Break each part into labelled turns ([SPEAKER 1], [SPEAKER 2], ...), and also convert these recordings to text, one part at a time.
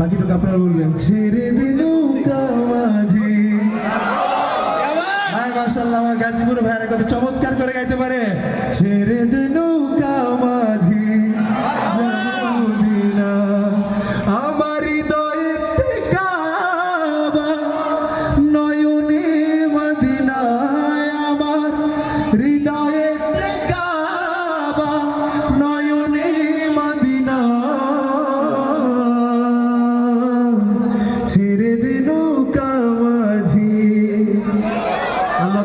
[SPEAKER 1] বাকিটুকু আপনারা বলবেন, ছেড়ে দিল কামাজে মাশাল্লাহ আমার গাজীপুর ভাইয়ের কথা চমৎকার করে গাইতে পারে। ছেড়ে দিল কামাজে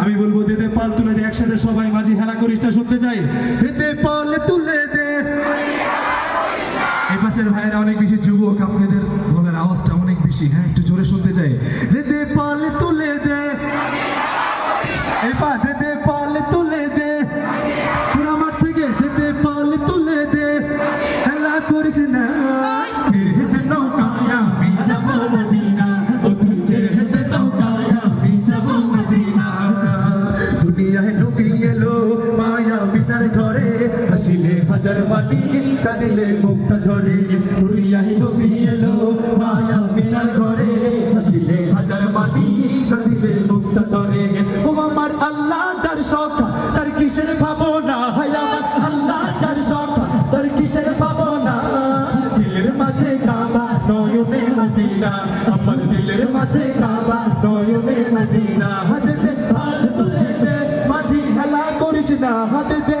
[SPEAKER 1] আমি বলব, দে দে, পাল তুলে দে, একসাথে সবাই মাঝি হেলা করিসটা শুনতে চাই। দেদে পাল তুলে দে। এই পাশের ভাইয়েরা অনেক বেশি যুবক, আপনাদের গলার আওয়াজটা অনেক বেশি হ্যাঁ একটু জোরে শুনতে চাই। হাজার মাটি কাঁদিলে মুক্তা ঝরে দুনিয়ায় নবী এলো মায়া বিনার ঘরে। হাসিলে হাজার মাটি কাঁদিলে মুক্তা ঝরে। ও আমার আল্লাহ যার সখা তার কিসের ভাবনা? হায় আমার আল্লাহ যার সখা তার কিসের ভাবনা? দিলের মাঝে কাবা, নয়নে মদিনা। আমার দিলের মাঝে কাবা, নয়নে মদিনা। হাতে দে, হাত তুলে দে, মাঝি হেলা করিস না, হাতে দে।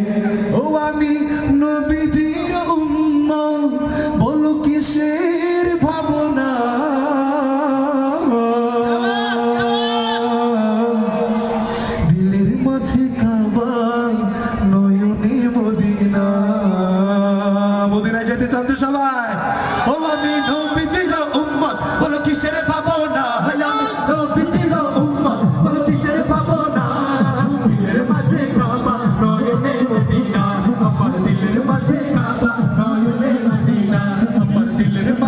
[SPEAKER 1] বলেন তো সবাই।